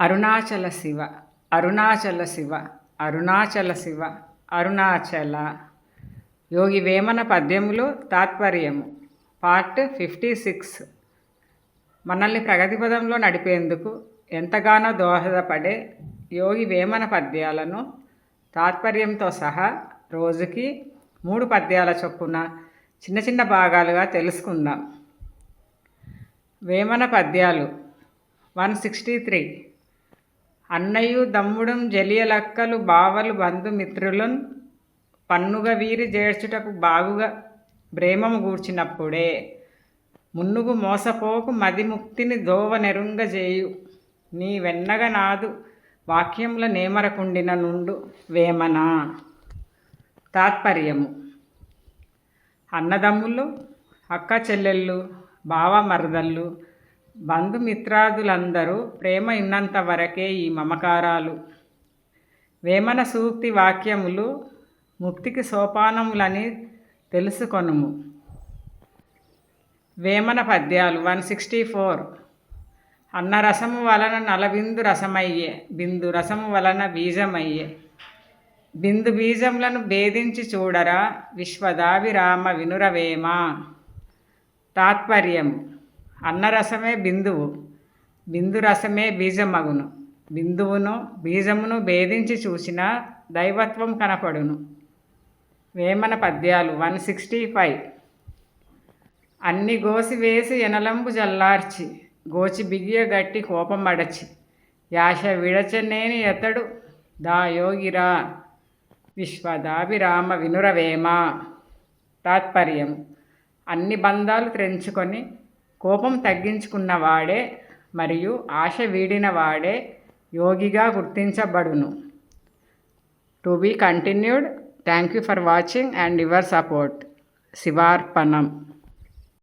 అరుణాచల శివ అరుణాచల శివ అరుణాచల శివ అరుణాచల. యోగి వేమన పద్యములు తాత్పర్యము. Part fifty six. మనల్ని ప్రగతి పదంలో నడిపేందుకు ఎంతగానో దోహదపడే యోగి వేమన పద్యాలను తాత్పర్యంతో సహా రోజుకి మూడు పద్యాల చొప్పున చిన్న చిన్న భాగాలుగా తెలుసుకుందాం. వేమన పద్యాలు వన్ సిక్స్టీ త్రీ. అన్నయ్య దమ్ముడం జలియలక్కలు బావలు బంధుమిత్రులను పన్నుగ వీరి చేర్చుటకు బాగుగా ప్రేమము గూర్చినప్పుడే. మున్నుగు మోసపోకు మదిముక్తిని దోవ నెరుంగజేయు నీ వెన్నగ నాదు వాక్యముల నేమరకుండిన నుండు వేమన. తాత్పర్యము. అన్నదమ్ములు అక్క చెల్లెళ్ళు బావ మరదళ్ళు బంధుమిత్రాదులందరూ ప్రేమ ఇన్నంత వరకే ఈ మమకారాలు. వేమన సూక్తి వాక్యములు ముక్తికి సోపానములని తెలుసుకొనుము. వేమన పద్యాలు వన్ సిక్స్టీ ఫోర్. అన్న రసము వలన నలబిందు రసమయ్యే బిందు రసము వలన బీజమయ్యే. బిందు బీజములను భేదించి చూడరా విశ్వదావిరామ వినురవేమ. తాత్పర్యము. అన్నరసమే బిందువు. బిందు రసమే బీజమగును. బిందువును బీజమును భేదించి చూసిన దైవత్వం కనపడును. వేమన పద్యాలు వన్ సిక్స్టీ ఫైవ్. అన్ని గోసి వేసి ఎనలంబు జల్లార్చి గోచి బిగియ గట్టి కోపం అడచి యాశ విడచనేని ఎతడు దా యోగిరా. విశ్వదాభిరామ వినురవేమ. తాత్పర్యం అన్ని బంధాలు త్రెంచుకొని కోపం తగ్గించుకున్నవాడే మరియు ఆశ వీడిన వాడే యోగిగా గుర్తించబడును. To be continued. Thank you for watching and your support. శివార్పణం.